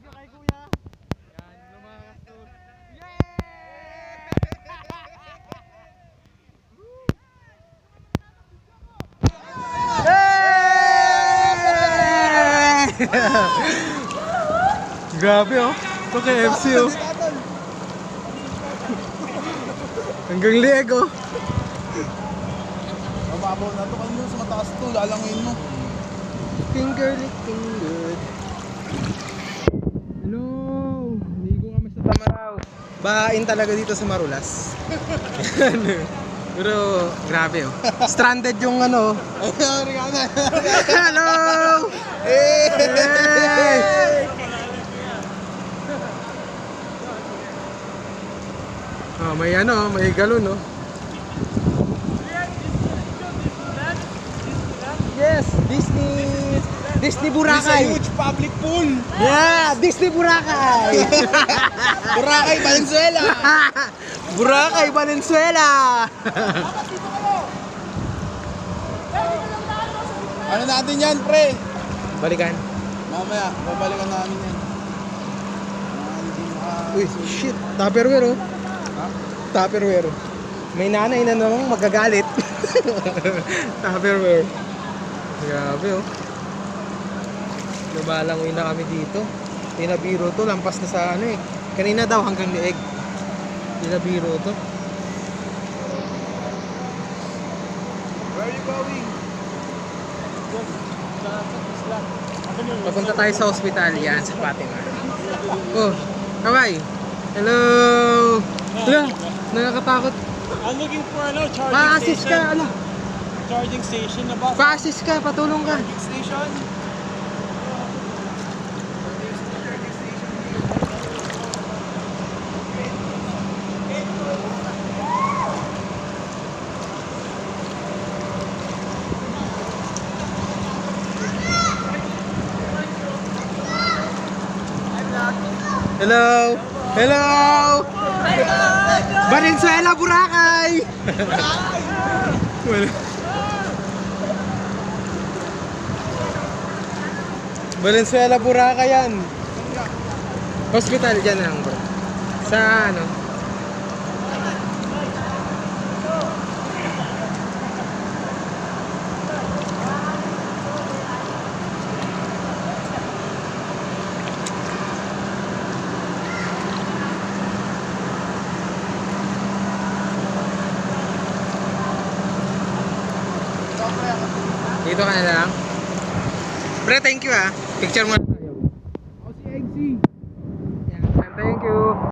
You kay kuya. Yan, lumakas to. Grabe oh. Ito kay FC oh. Hanggang lieg oh. Mababaw na to. Kanino sa mataas to. Lalanguin mo. Finger licking good. Hello! Ligo kami sa Tamaraw. Bahain talaga dito sa Marulas. Pero grabe oh. Stranded yung ano. Hello! Hey! Oh, may ano, may galon no. Yes, Disney Disney It's a Boracay. huge public pool. Yeah, Disney Boracay. Boracay, Valenzuela. Boracay, Valenzuela. ano natin yan, pre? Balikan. Mamaya, babalikan namin yan. Uy, shit. Tupperware oh. Ha? Tupperware. May nanay na namang magagalit. Tupperware. Grabe oh. Lumalangoy na kami dito. Tinabiro to, lampas na sa ano eh. Kanina daw hanggang lieg. Tinabiro to. Where are you going? Papunta tayo sa hospital yan sa Fatima. Oh, kaway. Hello. Hello. Nakakatakot. I'm looking for ano, charging Pa-assist station. ka, ano? Charging station na ba? Pa-assist ka, patulong ka. Station? Hello. Hello. Valenzuela, Boracay. Wala. Valenzuela, Boracay yan. Hospital dyan lang bro. Sa ano? Dito ka na lang. Pre, thank you ah. Picture mo